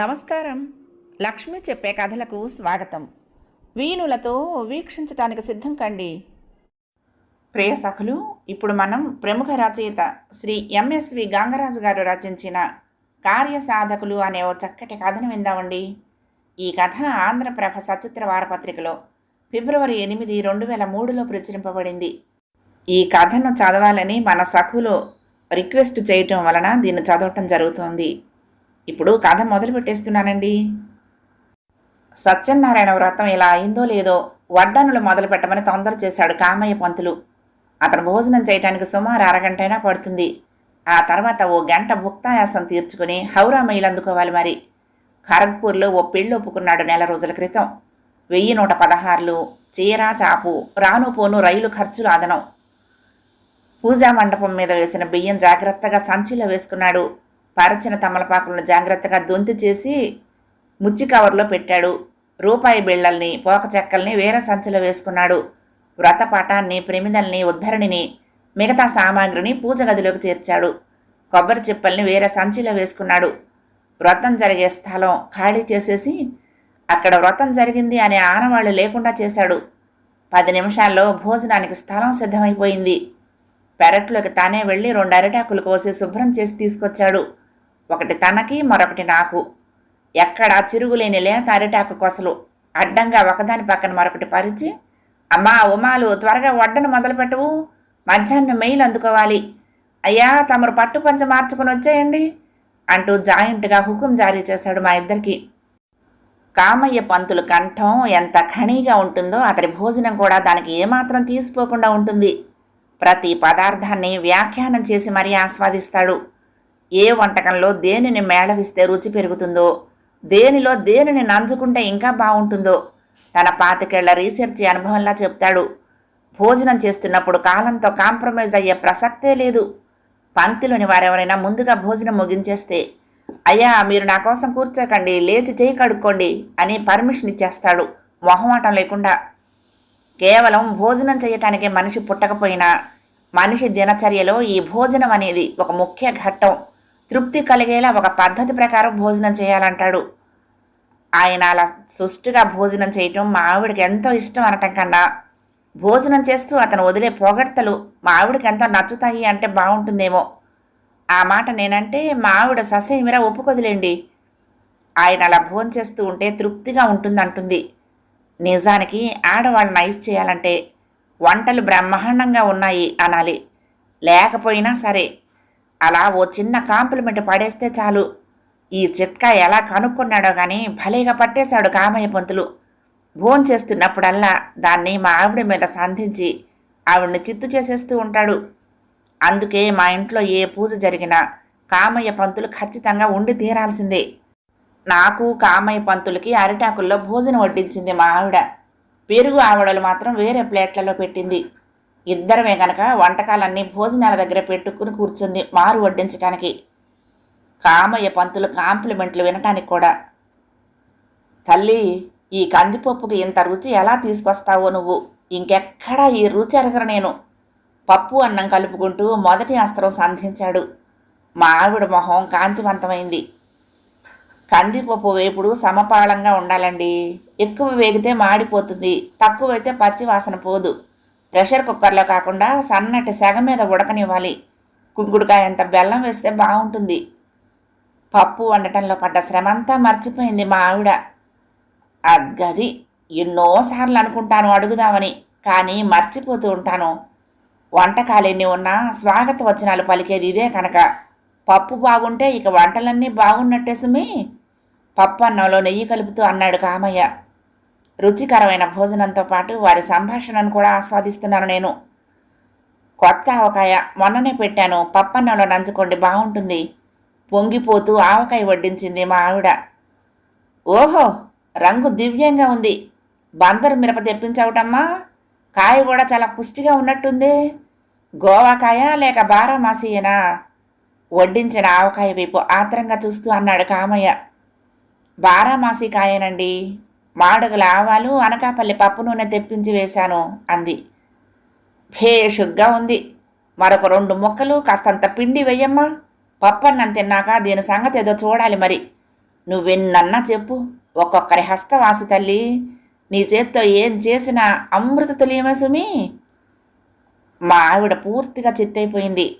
నమస్కారం. లక్ష్మి చెప్పే కథలకు స్వాగతం. వీణులతో వీక్షించటానికి సిద్ధం కండి. ప్రియ సఖులు ఇప్పుడు మనం ప్రముఖ రచయిత శ్రీ ఎంఎస్వి గంగరాజు గారు రచించిన కార్యసాధకులు అనే ఓ చక్కటి కథను విందామండి. ఈ కథ ఆంధ్రప్రభ సచిత్ర వారపత్రికలో ఫిబ్రవరి ఎనిమిది రెండు వేల మూడులో ప్రచురింపబడింది. ఈ కథను చదవాలని మన సఖులు రిక్వెస్ట్ చేయటం వలన దీన్ని చదవటం జరుగుతోంది. ఇప్పుడు కథ మొదలు పెట్టేస్తున్నానండి. సత్యనారాయణ వ్రతం ఇలా అయిందో లేదో వడ్డనులు మొదలు పెట్టమని తొందర చేశాడు కామయ్య పంతులు. అతను భోజనం చేయటానికి సుమారు అరగంటైనా పడుతుంది. ఆ తర్వాత ఓ గంట భుక్తాయాసం తీర్చుకుని హౌరా మైలు అందుకోవాలి మరి. ఖరగ్పూర్లో ఓ పెళ్ళి ఒప్పుకున్నాడు నెల రోజుల క్రితం. వెయ్యి నూట పదహారులు చీర చాపు రాను పోను రైలు ఖర్చులు అదనం. పూజా మండపం మీద వేసిన బియ్యం జాగ్రత్తగా సంచిలో వేసుకున్నాడు. పరచిన తమలపాకులను జాగ్రత్తగా దొంతి చేసి ముచ్చి కవర్లో పెట్టాడు. రూపాయి బిళ్ళల్ని పోక చెక్కల్ని వేరే సంచిలో వేసుకున్నాడు. వ్రతపాఠాన్ని ప్రమిదల్ని ఉద్ధరణిని మిగతా సామాగ్రిని పూజ గదిలోకి చేర్చాడు. కొబ్బరి చిప్పల్ని వేరే సంచిలో వేసుకున్నాడు. వ్రతం జరిగే స్థలం ఖాళీ చేసేసి అక్కడ వ్రతం జరిగింది అనే ఆనవాళ్ళు లేకుండా చేశాడు. పది నిమిషాల్లో భోజనానికి స్థలం సిద్ధమైపోయింది. పెరట్లోకి తానే వెళ్ళి రెండు అరిటాకులు కోసి శుభ్రం చేసి తీసుకొచ్చాడు. ఒకటి తనకి మరొకటి నాకు. ఎక్కడ చిరుగులేని లేత అరిటాకు కొసలు. అడ్డంగా ఒకదాని పక్కన మరొకటి పరిచి అమ్మా ఉమాలు త్వరగా వడ్డను మొదలుపెట్టవు. మధ్యాహ్నం మెయిల్ అందుకోవాలి. అయ్యా తమరు పట్టు పంచ మార్చుకుని వచ్చేయండి అంటూ జాయింట్గా హుకుం జారీ చేశాడు మా ఇద్దరికి. కామయ్య పంతుల కంఠం ఎంత ఖణీగా ఉంటుందో అతడి భోజనం కూడా దానికి ఏమాత్రం తీసిపోకుండా ఉంటుంది. ప్రతి పదార్థాన్ని వ్యాఖ్యానం చేసి మరీ ఆస్వాదిస్తాడు. ఏ వంటకంలో దేనిని మేళవిస్తే రుచి పెరుగుతుందో దేనిలో దేనిని నంజుకుంటే ఇంకా బాగుంటుందో తన పాతికేళ్ళ రీసెర్చ్ అనుభవంలా చెప్తాడు. భోజనం చేస్తున్నప్పుడు కాలంతో కాంప్రమైజ్ అయ్యే ప్రసక్తే లేదు. పంక్తిలోని వారెవరైనా ముందుగా భోజనం ముగించేస్తే అయ్యా మీరు నా కోసం కూర్చోకండి లేచి చేయి కడుక్కోండి అని పర్మిషన్ ఇచ్చేస్తాడు. మొహమాటం లేకుండా. కేవలం భోజనం చేయటానికే మనిషి పుట్టకపోయినా మనిషి దినచర్యలో ఈ భోజనం అనేది ఒక ముఖ్య ఘట్టం. తృప్తి కలిగేలా ఒక పద్ధతి ప్రకారం భోజనం చేయాలంటాడు. ఆయన అలా సుష్టుగా భోజనం చేయటం మా ఆవిడకి ఎంతో ఇష్టం అనటం కన్నా. భోజనం చేస్తూ అతను వదిలే పొగడ్తలు మా ఆవిడకి ఎంతో నచ్చుతాయి అంటే బాగుంటుందేమో. ఆ మాట నేనంటే మా ఆవిడ ససేమిరా ఒప్పుకొదిలేండి. ఆయన అలా భోజనం చేస్తూ ఉంటే తృప్తిగా ఉంటుందంటుంది. నిజానికి ఆడవాళ్ళు నైస్ చేయాలంటే వంటలు బ్రహ్మాండంగా ఉన్నాయి అనాలి. లేకపోయినా సరే అలా ఓ చిన్న కాంప్లిమెంట్ పడేస్తే చాలు. ఈ చిట్కా ఎలా కనుక్కున్నాడో కానీ భలేగా పట్టేశాడు కామయ్య పంతులు. భోంచేస్తున్నప్పుడల్లా దాన్ని మా ఆవిడ మీద సంధించి ఆవిడ్ని చిత్తు చేసేస్తూ ఉంటాడు. అందుకే మా ఇంట్లో ఏ పూజ జరిగినా కామయ్య పంతులు ఖచ్చితంగా ఉండి తీరాల్సిందే. నాకు కామయ్య పంతులకి అరిటాకుల్లో భోజనం వడ్డించింది మా ఆవిడ. పెరుగు ఆవిడలు మాత్రం వేరే ప్లేట్లలో పెట్టింది. ఇద్దరమే గనక వంటకాలన్నీ భోజనాల దగ్గర పెట్టుకుని కూర్చుంది మారు వడ్డించటానికి. కామయ్య పంతులు కాంప్లిమెంట్లు వినటానికి కూడా. తల్లి ఈ కందిపప్పుకి ఇంత రుచి ఎలా తీసుకొస్తావో నువ్వు? ఇంకెక్కడా ఈ రుచి ఎరగరు నేను. పప్పు అన్నం కలుపుకుంటూ మొదటి అస్త్రం సంధించాడు. మా ఆవిడ మొహం కాంతివంతమైంది. కందిపప్పు వేపుడు సమపాళంగా ఉండాలండి. ఎక్కువ వేగితే మాడిపోతుంది. తక్కువైతే పచ్చి వాసన పోదు. ప్రెషర్ కుక్కర్లో కాకుండా సన్నటి సెగ మీద ఉడకనివ్వాలి. కుంకుడుకాయ అంత బెల్లం వేస్తే బాగుంటుంది. పప్పు వండటంలో పడ్డ శ్రమంతా మర్చిపోయింది మా ఆవిడ. అద్గది ఎన్నోసార్లు అనుకుంటాను అడుగుదామని కానీ మర్చిపోతూ ఉంటాను. వంటకాలు ఉన్నా స్వాగత వచనాలు పలికేది ఇదే కనుక. పప్పు బాగుంటే ఇక వంటలన్నీ బాగున్నట్టే సుమి. పప్పు అన్నంలో నెయ్యి కలుపుతూ అన్నాడు కామయ్య. రుచికరమైన భోజనంతో పాటు వారి సంభాషణను కూడా ఆస్వాదిస్తున్నాను నేను. కొత్త ఆవకాయ మొన్ననే పెట్టాను. పప్పన్నంలో నంచుకోండి బాగుంటుంది. పొంగిపోతూ ఆవకాయ వడ్డించింది మా ఆవిడ. ఓహో రంగు దివ్యంగా ఉంది. బందరు మిరప తెప్పించవటమ్మా. కాయ కూడా చాలా పుష్టిగా ఉన్నట్టుంది. గోవాకాయ లేక బారామాసీయనా? వడ్డించిన ఆవకాయ వైపు ఆత్రంగా చూస్తూ అన్నాడు కామయ్య. బారామాసి కాయనండి. మాడుగుల ఆవాలు అనకాపల్లి పప్పు నూనె తెప్పించి వేశాను అంది. భేషుగ్గా ఉంది. మరొక రెండు ముక్కలు కాస్తంత పిండి వెయ్యమ్మా. పప్పన్నం తిన్నాక దీని సంగతి ఏదో చూడాలి మరి. నువ్వెన్నన్నా చెప్పు. ఒక్కొక్కరి హస్తవాసి తల్లి. నీ చేత్తో ఏం చేసినా అమృత తులియమే సుమి? మా ఆవిడ పూర్తిగా చిత్తైపోయింది.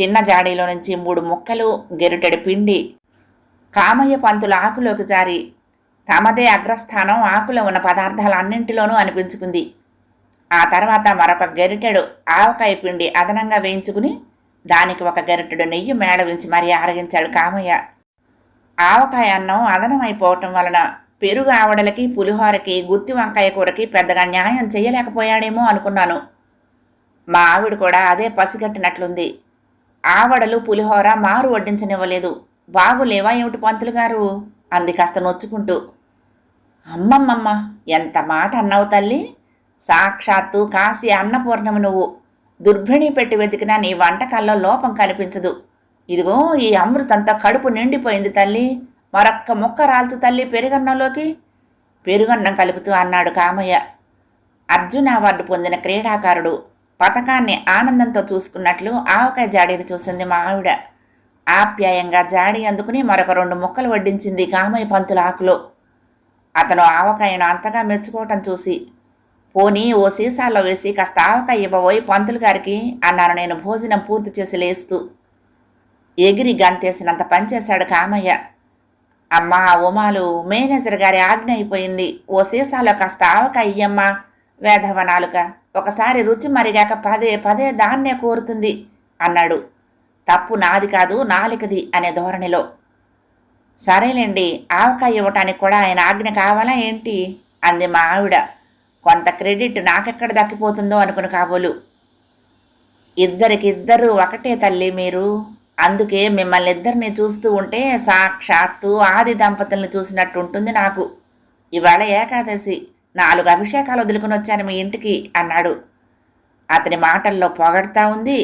చిన్న జాడీలో నుంచి మూడు ముక్కలు గెరుటెడు పిండి కామయ్య పంతుల ఆకులోకి జారి తమదే అగ్రస్థానం ఆకులో ఉన్న పదార్థాలన్నింటిలోనూ అనిపించుకుంది. ఆ తర్వాత మరొక గెరిటెడు ఆవకాయ పిండి అదనంగా వేయించుకుని దానికి ఒక గెరిటెడు నెయ్యి మేళవించి మరీ ఆరగించాడు కామయ్య. ఆవకాయ అన్నం అదనమైపోవటం వలన పెరుగు ఆవడలకి పులిహోరకి గుత్తి వంకాయ కూరకి పెద్దగా న్యాయం చేయలేకపోయాడేమో అనుకున్నాను. మా ఆవిడ కూడా అదే పసిగట్టినట్లుంది. ఆవడలు పులిహోర మారు వడ్డించనివ్వలేదు. బాగులేవా ఏమిటి పంతులు గారు? అంది కాస్త నొచ్చుకుంటూ. అమ్మమ్మమ్మ ఎంత మాట అన్నావు తల్లి? సాక్షాత్తు కాశీ అన్నపూర్ణము నువ్వు. దుర్భిణి పెట్టి వెతికినా నీ వంటకాల్లో లోపం కనిపించదు. ఇదిగో ఈ అమృతంతా కడుపు నిండిపోయింది తల్లి. మరొక్క ముక్క రాల్చు తల్లి పెరుగన్నంలోకి. పెరుగన్నం కలుపుతూ అన్నాడు కామయ్య. అర్జున అవార్డు పొందిన క్రీడాకారుడు. పథకాన్ని ఆనందంతో చూసుకున్నట్లు ఆవకాయ జాడీని చూసింది మా ఆవిడ ఆప్యాయంగా జాడి అందుకుని మరొక రెండు ముక్కలు వడ్డించింది కామయ్య పంతుల ఆకులో. అతను ఆవకాయను అంతగా మెచ్చుకోవటం చూసి పోనీ ఓ సీసాలో వేసి కాస్త ఆవకాయ ఇవ్వబోయి పంతులు గారికి అన్నాను నేను భోజనం పూర్తి చేసి లేస్తూ. ఎగిరి గంతేసినంత పనిచేశాడు కామయ్య. అమ్మా ఉమాలు మేనేజర్ గారి ఆజ్ఞ అయిపోయింది. ఓ సీసాలో కాస్త ఆవకాయ ఇయ్యమ్మా వేధవ నాలుక ఒకసారి రుచి మరిగాక పదే పదే దాన్నే కోరుతుంది అన్నాడు. తప్పు నాది కాదు నాలికది అనే ధోరణిలో. సరేలేండి ఆవకాయ ఇవ్వటానికి కూడా ఆయన ఆజ్ఞ కావాలా ఏంటి? అంది మా ఆవిడ. కొంత క్రెడిట్ నాకెక్కడ దక్కిపోతుందో అనుకుని కాబోలు. ఇద్దరికిద్దరు ఒకటే తల్లి మీరు. అందుకే మిమ్మల్ని ఇద్దరిని చూస్తూ ఉంటే సాక్షాత్తు ఆది దంపతుల్ని చూసినట్టు ఉంటుంది నాకు. ఇవాళ ఏకాదశి నాలుగు అభిషేకాలు వదులుకుని వచ్చాను మీ ఇంటికి అన్నాడు. అతని మాటల్లో పొగడతా ఉంది.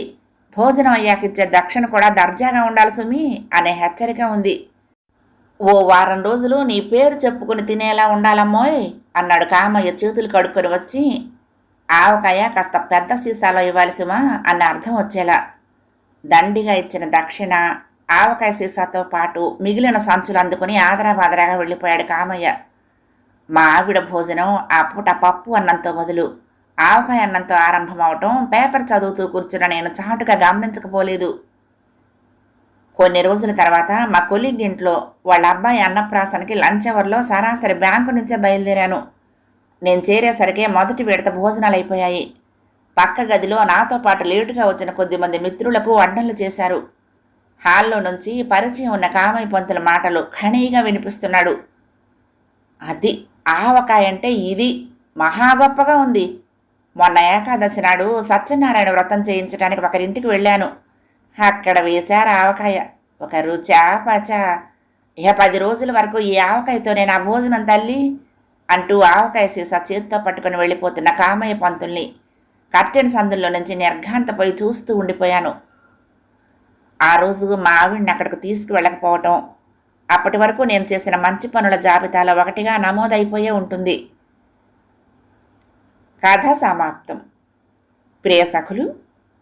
భోజనం అయ్యాకిచ్చే దక్షిణ కూడా దర్జాగా ఉండాలి సుమి అనే హెచ్చరిక ఉంది. ఓ వారం రోజులు నీ పేరు చెప్పుకుని తినేలా ఉండాలమ్మోయ్ అన్నాడు కామయ్య చేతులు కడుక్కొని వచ్చి. ఆవకాయ కాస్త పెద్ద సీసాలో ఇవ్వాలి సుమా అన్న అర్థం వచ్చేలా. దండిగా ఇచ్చిన దక్షిణ ఆవకాయ సీసాతో పాటు మిగిలిన సంచులు అందుకుని ఆదరాబాదరాగా వెళ్ళిపోయాడు కామయ్య. మా ఆవిడ భోజనం ఆ పూట పప్పు అన్నంతో బదులు. ఆవకాయ అన్నంతో ఆరంభం అవటం పేపర్ చదువుతూ కూర్చున్న నేను చాటుగా గమనించకపోలేదు. కొన్ని రోజుల తర్వాత మా కొలీగ్ ఇంట్లో వాళ్ళ అబ్బాయి అన్నప్రాసనకి లంచ్ అవర్లో సరాసరి బ్యాంకు నుంచే బయలుదేరాను. నేను చేరేసరికి మొదటి విడత భోజనాలు అయిపోయాయి. పక్క గదిలో నాతో పాటు లేటుగా వచ్చిన కొద్దిమంది మిత్రులకు వడ్డనలు చేశారు. హాల్లో నుంచి పరిచయం ఉన్న కామై పంతుల మాటలు ఖణీగా వినిపిస్తున్నాడు. అది ఆవకాయ అంటే ఇది మహా గొప్పగా ఉంది. మొన్న ఏకాదశి నాడు సత్యనారాయణ వ్రతం చేయించడానికి ఒకరింటికి వెళ్ళాను. అక్కడ వేశారు ఆవకాయ ఒక రుచా పచ ఇక పది రోజుల వరకు ఈ ఆవకాయతో నేను ఆ భోజనం తల్లి అంటూ ఆవకాయ సీసా చేత్తో పట్టుకుని వెళ్ళిపోతున్న కామయ్య పంతుల్ని కర్టెన్ సందుల్లో నుంచి నిర్ఘాంతపోయి చూస్తూ ఉండిపోయాను. ఆ రోజు మా ఆవిడ్ని అక్కడికి తీసుకువెళ్ళకపోవటం. అప్పటి వరకు నేను చేసిన మంచి పనుల జాబితాలో ఒకటిగా నమోదైపోయే ఉంటుంది. కథ సమాప్తం. ప్రియ సఖులు